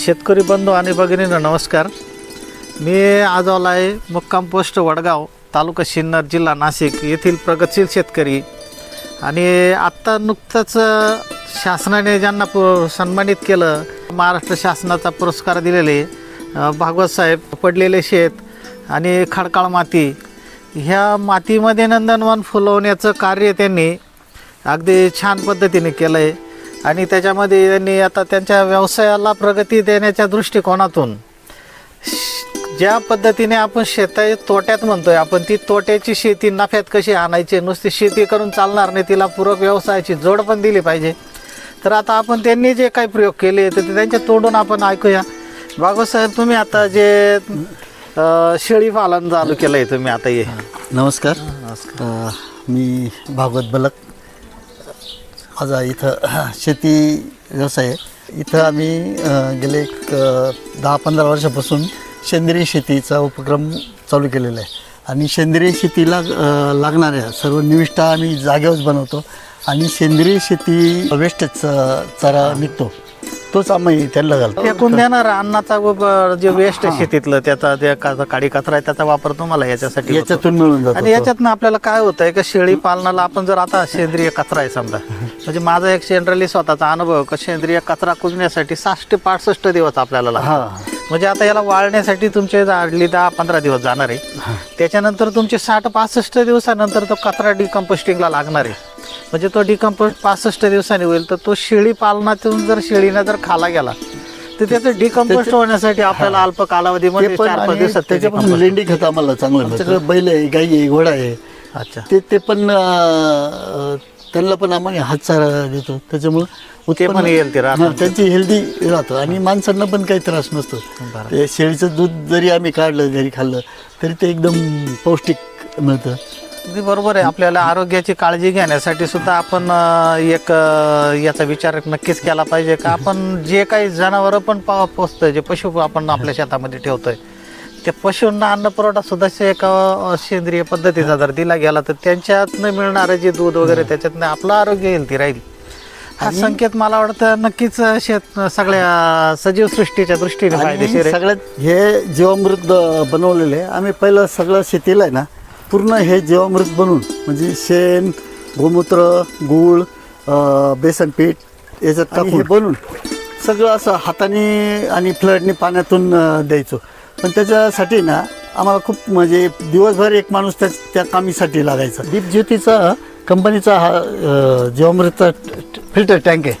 शेतकरी बंधू आणि भगिनींना नमस्कार. मी आज आलो आहे मुक्काम पोस्ट वडगाव तालुका सिन्नर जिल्हा नाशिक येथील प्रगतशील शेतकरी. आणि आत्ता नुकतंच शासनाने ज्यांना पु सन्मानित केलं महाराष्ट्र शासनाचा पुरस्कार दिलेले अ, भागवत साहेब पडलेले शेत आणि खडकाळ माती ह्या मातीमध्ये नंदनवन फुलवण्याचं कार्य त्यांनी अगदी छान पद्धतीने केलं आहे आणि त्याच्यामध्ये त्यांनी आता त्यांच्या व्यवसायाला प्रगती देण्याच्या दृष्टिकोनातून श- ज्या पद्धतीने आपण शेता तोट्यात म्हणतोय आपण ती तोट्याची शेती नफ्यात कशी आणायची नुसती शेती करून चालणार नाही तिला पूरक व्यवसायाची जोड पण दिली पाहिजे. तर आता आपण त्यांनी जे काही प्रयोग केले तर ते त्यांच्या तोडून आपण ऐकूया. भागवत साहेब तुम्ही आता जे शेळी पालन चालू केलं आहे तुम्ही आता हे नमस्कार. अ, मी भागवत बलक. माझा इथं शेती व्यवसाय आहे. इथं आम्ही गेले एक दहा पंधरा वर्षापासून सेंद्रिय शेतीचा उपक्रम चालू केलेला आहे. आणि सेंद्रिय शेतीला लागणाऱ्या सर्व निविष्ठा आम्ही जागेवरच बनवतो आणि सेंद्रिय शेती वेस्टच चारा निघतो. तोच आम्ही त्यांना घालतो. फेकून देणार अन्नाचा व- जे वेस्ट आहे शेतीतलं त्याचा जे का- काडी कचरा आहे त्याचा वापर तुम्हाला याच्यासाठी होतो. याच्यातून मिळून जातो आणि तो. याच्यातनं आपल्याला काय होतं आहे का शेळी पालनाला आपण जर आता सेंद्रिय कचरा आहे समजा म्हणजे माझा एक जनरली स्वतःचा अनुभव आहे का सेंद्रिय कचरा कुजण्यासाठी साठ ते पासष्ट दिवस आपल्याला लागतात. हां. म्हणजे आता याला वाळण्यासाठी तुमचे हार्डली दहा पंधरा दिवस जाणार आहे. त्याच्यानंतर तुमचे साठ पासष्ट दिवसानंतर तो कचरा डिकम्पोस्टिंगला लागणार आहे. म्हणजे तो डिकम्पोस्ट पासष्ट दिवसांनी होईल तर तो शेळी पालनातून जर शेळीनं जर खाला गेला तर त्याचं डिकम्पोस्ट होण्यासाठी आपल्याला अल्प कालावधीमध्ये चार पाच दिवसात ते त्याच्यापासून decompost- लेंडी खत आम्हाला चांगलं बैल आहे गाई आहे घोडा आहे. अच्छा. ते ते पण अं, त्यांना पण आम्ही हातचारा देतो. त्याच्यामुळं ते पण healthy राहतात. हां, त्यांची हेल्दी राहतं. आणि माणसांना पण काही त्रास नसतो. बरं. ते शेळीचं दूध जरी आम्ही काढलं घरी खाल्लं तरी ते एकदम पौष्टिक मिळतं. अगदी बरोबर आहे. आपल्याला आरोग्याची काळजी घेण्यासाठी सुद्धा आपण अं, एक अं, याचा विचार नक्कीच केला पाहिजे का? आपण जे काही जनावरं पण पा- पोसतोय जे पशु आपण आपल्या शेतामध्ये ठेवतोय त्या पशूंना अन्न पुरवठा सुद्धा शे- एक अं, सेंद्रिय पद्धतीचा जर दिला गेला तर त्यांच्यातनं मिळणारं जे दूध वगैरे त्याच्यातनं आपलं आरोग्य हेल्थी राहील. हा संकेत मला वाटतं नक्कीच शेत सगळ्या सजीव सृष्टीच्या दृष्टीने फायदेशीर आहे. सगळ्यात हे जीवामृत ब- बनवलेलं आहे. आम्ही पहिलं सगळं शेतीला आहे ना पूर्ण हे जीवामृत बनवून म्हणजे शेण गोमूत्र गूळ बेसन पीठ याच्यात टाकून हे बनवून सगळं असं हाताने आणि फ्लडने पाण्यातून द्यायचो. पण त्याच्यासाठी ना आम्हाला खूप म्हणजे दिवसभर एक माणूस त्या त्या कामीसाठी लागायचा. दीपज्योतीचा कंपनीचा हा जीवामृतचा फिल्टर टँक आहे.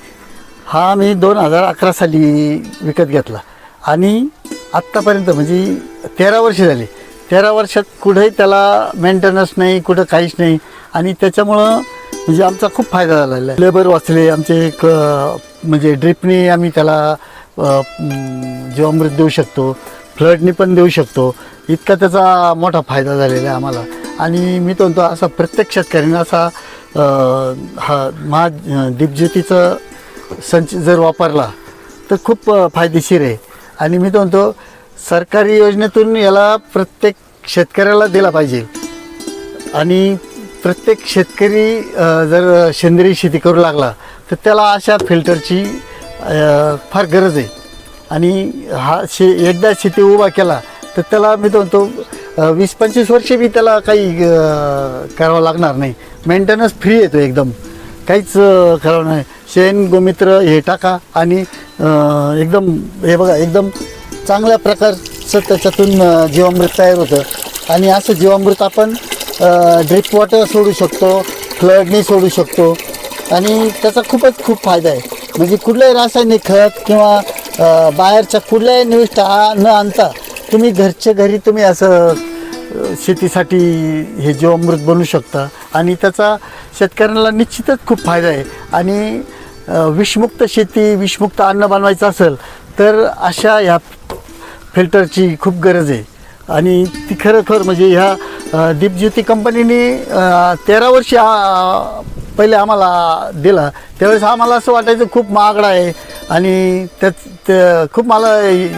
हा मी दोन हजार अकरा साली विकत घेतला. आणि आत्तापर्यंत म्हणजे तेरा वर्ष झाली. तेरा वर्षात कुठेही त्याला मेंटेनन्स नाही कुठं काहीच नाही. आणि त्याच्यामुळं म्हणजे आमचा खूप फायदा झालेला आहे. लेबर वाचले आमचे एक म्हणजे ड्रिपने आम्ही त्याला जीवामृत देऊ शकतो. फ्लडनी पण देऊ शकतो. इतका त्याचा मोठा फायदा झालेला आहे आम्हाला. आणि मी तो म्हणतो असा प्रत्येक शेतकऱ्याने असा हा महा दीपज्योतीचं संच जर वापरला तर खूप फायदेशीर आहे. आणि मी तो म्हणतो सरकारी योजनेतून याला प्रत्येक शेतकऱ्याला दिला पाहिजे. आणि प्रत्येक शेतकरी अ, जर सेंद्रिय शेती करू लागला तर त्याला अशा फिल्टरची अ, फार गरज आहे. आणि हा शे एकदा शेती उभा केला तर त्याला मी तो म्हणतो अ, वीस पंचवीस वर्षे बी त्याला काही अ, करावं लागणार नाही. मेंटेनन्स फ्री येतो एकदम. काहीच अ, करावं नाही. शेण गोमित्र हे टाका आणि अ, एकदम हे बघा एकदम चांगल्या प्रकारचं त्याच्यातून जीवामृत तयार होतं. आणि असं जीवामृत आपण ड्रिप वॉटर सोडू शकतो फ्लडनी सोडू शकतो. आणि त्याचा खूपच खूप फायदा आहे. म्हणजे कुठलंही रासायनिक खत किंवा बाहेरच्या कुठल्याही निविष्ठा न आणता तुम्ही घरच्या घरी तुम्ही असं शेतीसाठी हे जीवामृत बनवू शकता. आणि त्याचा शेतकऱ्यांना निश्चितच खूप फायदा आहे. आणि विषमुक्त शेती विषमुक्त अन्न बनवायचं असेल तर अशा ह्या फिल्टरची खूप गरज आहे. आणि ती खरोखर म्हणजे ह्या दीपज्योती कंपनीने तेरा वर्षी पहिले आम्हाला दिला. त्यावेळेस आम्हाला असं वाटायचं खूप महागडा आहे. आणि त्यात खूप मला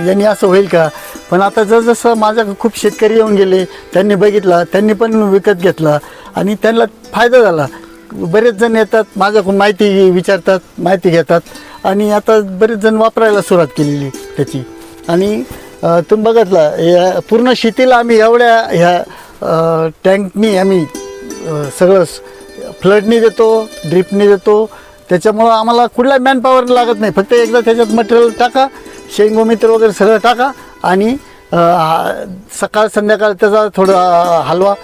यांनी असं होईल का? पण आता जसजसं माझ्या खूप शेतकरी येऊन गेले त्यांनी बघितला त्यांनी पण विकत घेतला आणि त्यांना फायदा झाला. बरेच जण येतात माझ्याकडून माहिती विचारतात माहिती घेतात आणि आता बरेच जण वापरायला सुरुवात केलेली त्याची. आणि तुम्ही बघितलं या पूर्ण शेतीला आम्ही एवढ्या ह्या टँकनी आम्ही सगळं फ्लडनी देतो ड्रिपनी देतो. त्याच्यामुळं आम्हाला कुठला मॅनपॉवर लागत नाही. फक्त एकदा त्याच्यात मटेरियल टाका शेंगोमित्र वगैरे सगळं टाका आणि सकाळ संध्याकाळ त्याचा थोडा हलवा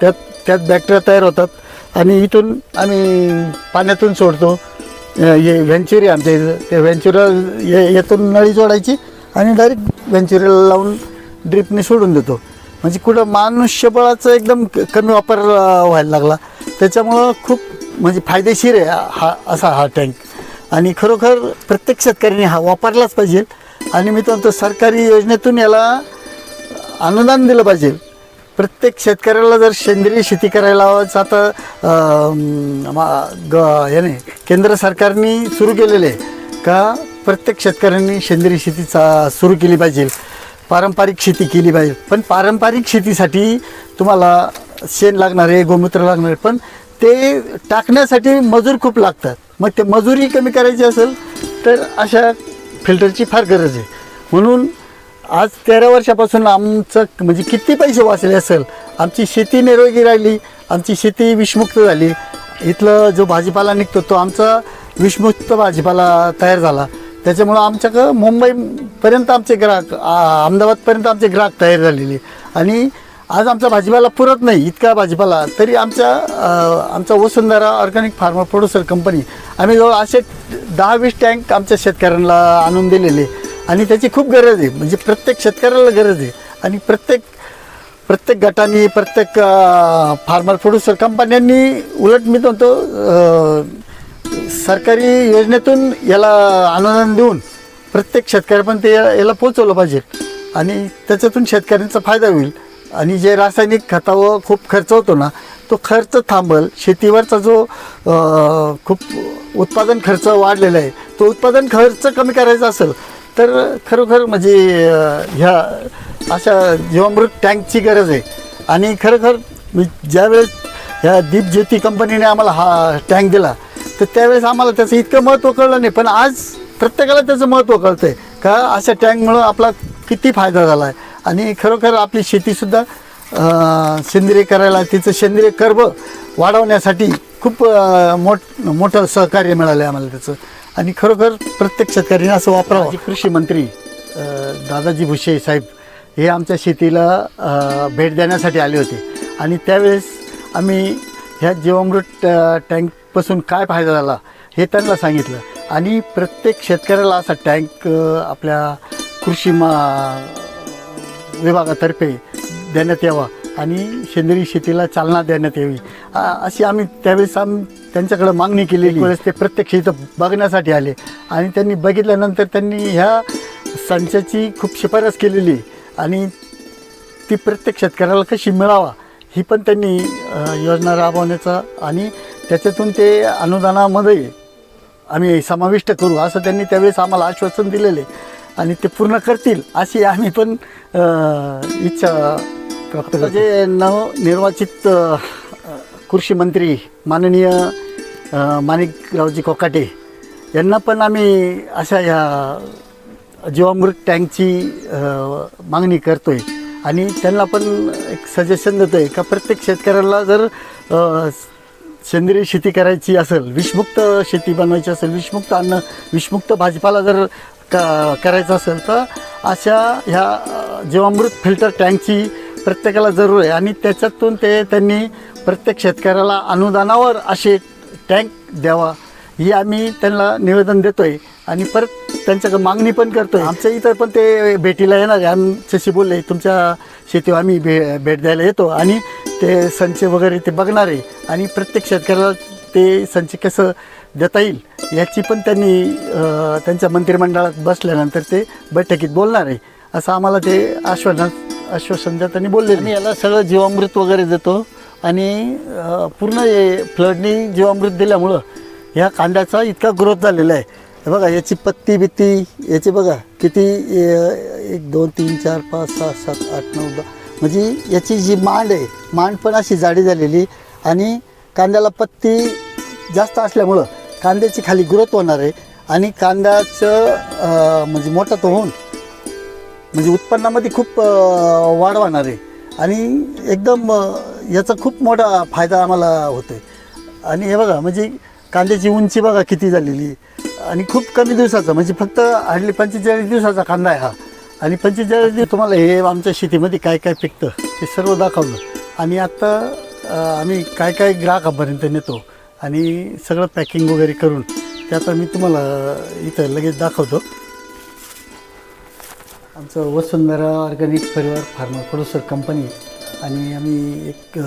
त्यात त्यात बॅक्टेरिया तयार होतात. आणि इथून आम्ही पाण्यातून सोडतो. हे व्हेंचुरी आमच्या इथं ते व्हेंचुरा यातून नळी जोडायची. आणि डायरेक्ट व्हेंचुरीला लावून ड्रिपने सोडून देतो. म्हणजे कुठं मनुष्यबळाचा एकदम क- कमी वापर व्हायला लागला. त्याच्यामुळं खूप म्हणजे फायदेशीर आहे हा- असा हा टँक आणि खरोखर प्रत्येक शेतकऱ्याने हा वापरलाच पाहिजे. आणि मी तो म्हणतो सरकारी योजनेतून याला अनुदान दिलं पाहिजे. प्रत्येक शेतकऱ्याला जर सेंद्रिय शेती करायला आता मा- ग याने केंद्र सरकारने सुरू केलेले आहे. का प्रत्येक शेतकऱ्यांनी सेंद्रिय शेती चा सुरू केली पाहिजे. पारंपरिक शेती केली पाहिजे. पण पारंपरिक शेतीसाठी तुम्हाला शेण लागणार आहे गोमूत्र लागणार आहे पण ते टाकण्यासाठी मजूर खूप लागतात. मग ते मजुरी कमी करायची असेल तर अशा फिल्टरची फार गरज आहे. म्हणून आज तेरा वर्षापासून आमचं म्हणजे किती पैसे वाचले असेल आमची शेती निरोगी राहिली आमची शेती विषमुक्त झाली. इथलं जो भाजीपाला निघतो तो आमचा विषमुक्त भाजीपाला तयार झाला. त्याच्यामुळं आमच्याकडं मुंबईपर्यंत आमचे ग्राहक अहमदाबादपर्यंत आमचे ग्राहक तयार झालेले. आणि आज आमचा भाजीपाला पुरत नाही इतका भाजीपाला. तरी आमच्या आमचा Vasundhara organic farmer producer company आम्ही जवळ असे दहा वीस टँक आमच्या शेतकऱ्यांना आणून दिलेले. आणि त्याची खूप गरज आहे. म्हणजे प्रत्येक शेतकऱ्याला गरज आहे. आणि प्रत्येक प्रत्येक गटाने प्रत्येक फार्मर प्रोड्युसर कंपन्यांनी उलट मी म्हणतो सरकारी योजनेतून याला अनुदान देऊन प्रत्येक शेतकऱ्यापर्यंत या- याला पोचवलं पाहिजे. आणि त्याच्यातून शेतकऱ्यांचा फायदा होईल. आणि जे रासायनिक खतावर खूप खर्च होतो ना तो खर्च थांबल. शेतीवरचा जो खूप उत्पादन खर्च वाढलेला आहे तो उत्पादन खर्च कमी करायचा असेल तर खरोखर म्हणजे ह्या अशा जीवामृत टँकची गरज आहे. आणि खरोखर मी ज्यावेळेस ह्या दीपज्योती कंपनीने आम्हाला हा टँक दिला तर त्यावेळेस आम्हाला त्याचं इतकं महत्त्व कळलं नाही पण आज प्रत्येकाला त्याचं महत्त्व कळतं आहे का अशा टँकमुळं आपला किती फायदा झाला आहे आणि खरोखर आपली शेतीसुद्धा सेंद्रिय करायला तिचं सेंद्रिय कर्ब वाढवण्यासाठी खूप मोठ मोठं सहकार्य मिळालं आहे आम्हाला त्याचं. आणि खरोखर प्रत्येक शेतकऱ्याने असं वापरावं. कृषी मंत्री दादाजी भुसे साहेब हे आमच्या शेतीला भेट देण्यासाठी आले होते. आणि त्यावेळेस आम्ही ह्या जीवामृत टँक पासून काय फायदा झाला हे त्यांना सांगितलं. आणि प्रत्येक शेतकऱ्याला असा टँक आपल्या कृषी मा विभागातर्फे देण्यात यावा आणि सेंद्रिय शेतीला चालना देण्यात यावी. अशी आम्ही त्यावेळेस आम्ही त्यांच्याकडे मागणी केलेली. वेळेस ते प्रत्यक्ष इथं बघण्यासाठी आले. आणि त्यांनी बघितल्यानंतर त्यांनी ह्या संचाची खूप शिफारस केलेली. आणि ती प्रत्येक शेतकऱ्याला कशी मिळावा ही पण त्यांनी योजना राबवण्याचा आणि त्याच्यातून ते अनुदानामध्ये आम्ही समाविष्ट करू असं त्यांनी त्यावेळेस आम्हाला आश्वासन दिलेले. आणि ते पूर्ण करतील अशी आम्ही पण इच्छा प्राप्त जे नवनिर्वाचित कृषी मंत्री माननीय माणिकरावजी कोकाटे यांना पण आम्ही अशा ह्या जीवामृत टँकची मागणी करतो आहे आणि त्यांना पण एक सजेशन देतोय का प्रत्येक शेतकऱ्याला जर सेंद्रिय शेती करायची असेल विषमुक्त शेती बनवायची असेल विषमुक्त अन्न विषमुक्त भाजीपाला जर का करायचं असेल तर अशा ह्या जीवामृत फिल्टर टँकची प्रत्येकाला जरूर आहे आणि त्याच्यातून ते त्यांनी प्रत्येक शेतकऱ्याला अनुदानावर असे टँक द्यावा. ही आम्ही त्यांना निवेदन देतोय आणि परत त्यांच्याकडे मागणी पण करतोय. आमच्या इथं पण ते भेटीला येणार आहे. आमच्याशी बोलले तुमच्या शेतीवर आम्ही भे भेट द्यायला येतो आणि ते संच वगैरे ते बघणार आहे आणि प्रत्येक शेतकऱ्याला ते संच कसं देता येईल याची पण त्यांनी त्यांच्या मंत्रिमंडळात बसल्यानंतर ते बैठकीत बोलणार आहे. असं आम्हाला ते आश्वासन आश्वासन त्यांनी बोलले. आणि याला सगळं जीवामृत वगैरे देतो आणि पूर्ण हे फ्लडनी जीवामृत दिल्यामुळं ह्या कांद्याचा इतका ग्रोथ झालेला आहे. हे बघा याची पत्ती बित्ती याची बघा किती एक दोन तीन चार पाच सहा सात आठ नऊ दहा म्हणजे याची जी मांड आहे मांड पण अशी जाडी झालेली आणि कांद्याला पत्ती जास्त असल्यामुळं कांद्याची खाली ग्रोथ होणार आहे आणि कांद्याचं म्हणजे मोठा तो होऊन म्हणजे उत्पन्नामध्ये खूप वाढ होणार आहे. आणि एकदम याचा खूप मोठा फायदा आम्हाला होतो आहे आणि हे बघा म्हणजे कांद्याची उंची बघा किती झालेली. आहे. आणि खूप कमी दिवसाचा म्हणजे फक्त हार्डली पंचेचाळीस दिवसाचा कांदा आहे हा. आणि पंचेचाळीस दिवस तुम्हाला हे आमच्या शेतीमध्ये काय काय पिकतं ते सर्व दाखवलं. आणि आत्ता आम्ही काय काय ग्राहकापर्यंत नेतो आणि सगळं पॅकिंग वगैरे करून ते आता मी तुम्हाला इथं लगेच दाखवतो. आमचं वसुंधरा ऑर्गॅनिक परिवार फार्मर प्रोड्युसर कंपनी आणि आम्ही एक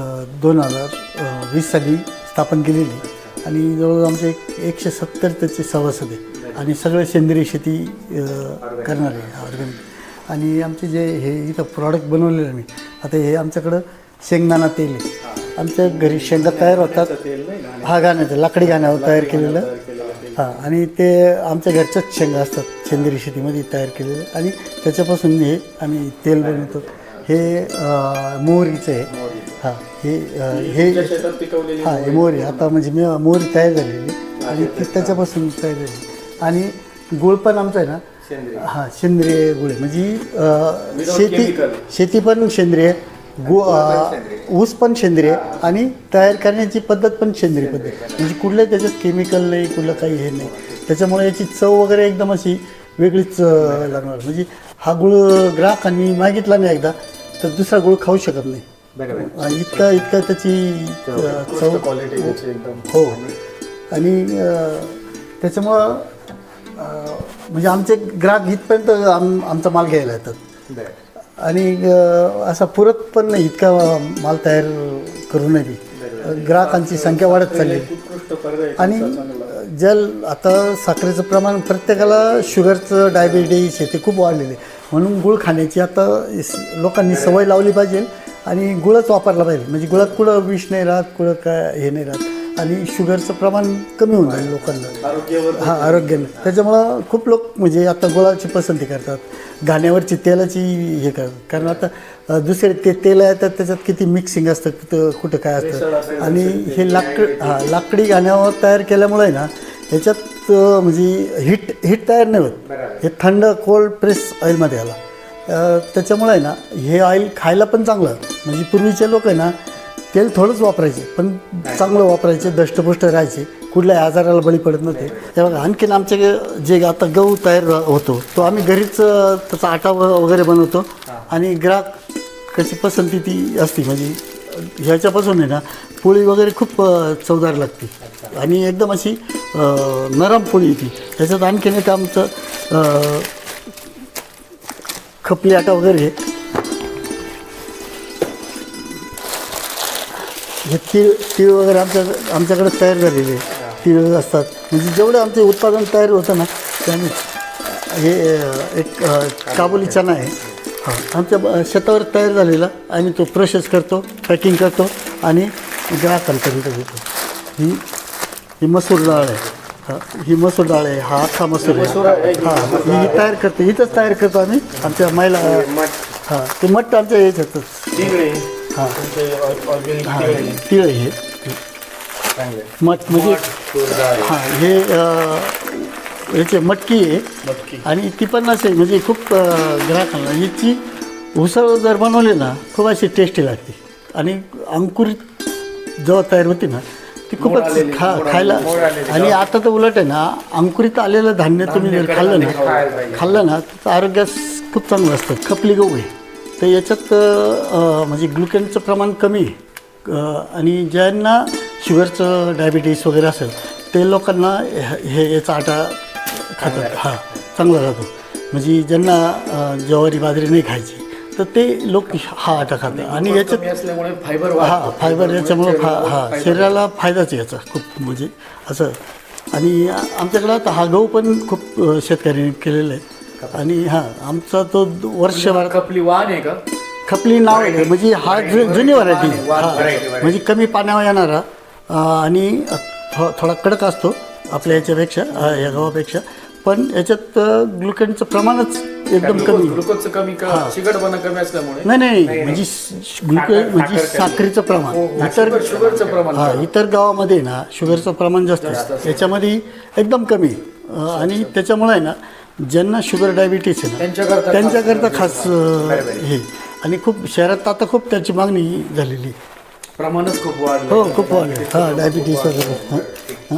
दोन हजार वीस साली स्थापन केलेली. आणि जवळजवळ आमचे एक एकशे सत्तर त्याचे सभासद आहे आणि सगळे सेंद्रिय शेती करणारे ऑर्गॅनिक आणि आमचे जे हे इथं प्रॉडक्ट बनवलेले आम्ही आता हे आमच्याकडं शेंगदाणा तेल आहे. आमच्या घरी शेंगा तयार होतात. हा गाण्याचं लाकडी गाण्यावर तयार केलेलं. हां आणि ते आमच्या घरच्याच शेंगा असतात सेंद्रिय शेतीमध्ये तयार केलेले. आणि त्याच्यापासून हे आम्ही तेल बनवतो. हे मोहरीचं आहे. हां हे हे हां हे मोहरी आता म्हणजे मी मोहरी तयार झालेली. आणि ती त्याच्यापासून तयार झाली. आणि गुळ पण आमचा आहे ना? हां सेंद्रिय गुळ. म्हणजे शेती शेती पण सेंद्रिय गु ऊस पण सेंद्रिय आणि तयार करण्याची पद्धत पण सेंद्रिय पद्धत म्हणजे कुठलं त्याच्यात केमिकल नाही कुठलं काही हे नाही. त्याच्यामुळे याची चव वगैरे एकदम अशी वेगळीच लागणार. म्हणजे हा गुळ ग्राहकांनी मागितला नाही एकदा तर दुसरा गुळ खाऊ शकत नाही. इतका इतका त्याची अं, चव हो. आणि त्याच्यामुळं म्हणजे आमचे ग्राहक इथपर्यंत आम आमचा माल घ्यायला येतात. आणि असा पुरत पण नाही इतका माल तयार करू नये ग्राहकांची संख्या वाढत चालली. आणि जल आता साखरेचं प्रमाण प्रत्येकाला शुगरचं डायबिटीस हे ते खूप वाढलेलं म्हणून गुळ खाण्याची आता लोकांनी सवय लावली पाहिजे. आणि गुळच वापरला पाहिजे. म्हणजे गुळात कुठं विष नाही राहत कुठं काय हे नाही राहत. आणि शुगरचं प्रमाण कमी होऊन जाईल लोकांना. हां आरोग्याने. त्याच्यामुळं खूप लोक म्हणजे आता गुळाची पसंती करतात. घाण्यावरची तेलाची हे करतात. कारण आता दुसरे ते तेल येतात त्याच्यात किती मिक्सिंग असतं कुठं कुठं काय असतं. आणि हे लाकड हां लाकडी घाण्यावर तयार केल्यामुळे आहे ना ह्याच्यात म्हणजे हिट हिट तयार नाही होत. हे थंड कोल्ड प्रेस ऑइलमध्ये आला. त्याच्यामुळे आहे ना हे ऑइल खायला पण चांगलं. म्हणजे पूर्वीचे लोक आहे ना तेल थोडंच वापरायचे पण चांगलं वापरायचे दष्टपुष्ट राहायचे. कुठल्याही आजाराला बळी पडत नव्हते. तेव्हा आणखीन आमचे जे आता गहू तयार होतो तो आम्ही घरीच त्याचा आटा वगैरे बनवतो. आणि ग्राहक कशी पसंती ती असते. म्हणजे ह्याच्यापासून आहे ना पोळी वगैरे खूप चवदार लागते. आणि एकदम अशी नरम पोळी येते. त्याच्यात आणखीन एक आमचं खपली आटा वगैरे. हे तीळ तीळ वगैरे आमच्या आमच्याकडे तयार झालेले आहे. तीळ असतात. म्हणजे जेवढं आमचे उत्पादन तयार होतं ना त्याने हे एक काबुली चना आहे. हां आमच्या शेतावर तयार झालेला. आम्ही तो प्रोसेस करतो पॅकिंग करतो आणि ग्राहकांपर्यंत घेतो. ही ही मसूर डाळ आहे. हा, ही मसूर डाळ आहे हा अख्खा मसूर आहे. हां ही तयार करतो इथंच तयार करतो आम्ही. आमच्या महिला हां ते मठ आमच्या याच्यातच हां. तिळ हे मठ म्हणजे हां हे अं, याचे मटकी आहे. आणि ती पण असे म्हणजे खूप अं, ग्राहकांना याची उसळ जर बनवली ना खूप अशी टेस्टी लागते. आणि अंकुरित जेव्हा तयार होती ना ती खूपच खा खायला आणि आता तर उलट आहे ना अंकुरित आलेलं धान्य तुम्ही जर खाल्लं ना खाल्लं ना तर आरोग्यास खूप चांगलं असतं. खपली गहू आहे. तर याच्यात म्हणजे ग्लुकेनचं प्रमाण कमी आहे. आणि ज्यांना शुगरचं डायबिटीस वगैरे असेल ते लोकांना हे याचा आटा खातात. हां चांगला राहतो. म्हणजे ज्यांना ज्वारी बाजरी नाही खायची तर ते लोक हा आटा खातात आणि याच्यात फायबर हा फायबर याच्यामुळं फा हा शरीराला फायदाच याचा खूप म्हणजे असं. आणि आमच्याकडं आता हा गहू पण खूप शेतकऱ्यांनी केलेला आहे. आणि हां आमचा तो वर्षभर कपली वाण आहे का? खपली नाव आहे म्हणजे हा जुनी व्हरायटी हा म्हणजे कमी पाण्यावर येणारा आणि थो थोडा कडक असतो आपल्या याच्यापेक्षा या गव्हापेक्षा. पण याच्यात ग्लुकेनचं प्रमाणच एकदम कमी. ग्लुकोजचं कमी का चिकटपणा कमी असल्यामुळे. नाही नाही म्हणजे ग्लुकोज म्हणजे साखरेचं प्रमाण. इतर शुगर- शुगरचं प्रमाण हा इतर गावामध्ये ना शुगरचं प्रमाण जास्त असतं. याच्यामध्ये एकदम कमी. आणि त्याच्यामुळे आहे ना ज्यांना शुगर डायबिटीस आहे ना त्यांच्याकरता त्यांच्याकरता खास अं, हे. आणि खूप शहरात आता खूप त्याची मागणी झालेली आहे. प्रमाणच खूप वाढलं हो खूप वाढलं हां डायबिटीस वगैरे. हां हां.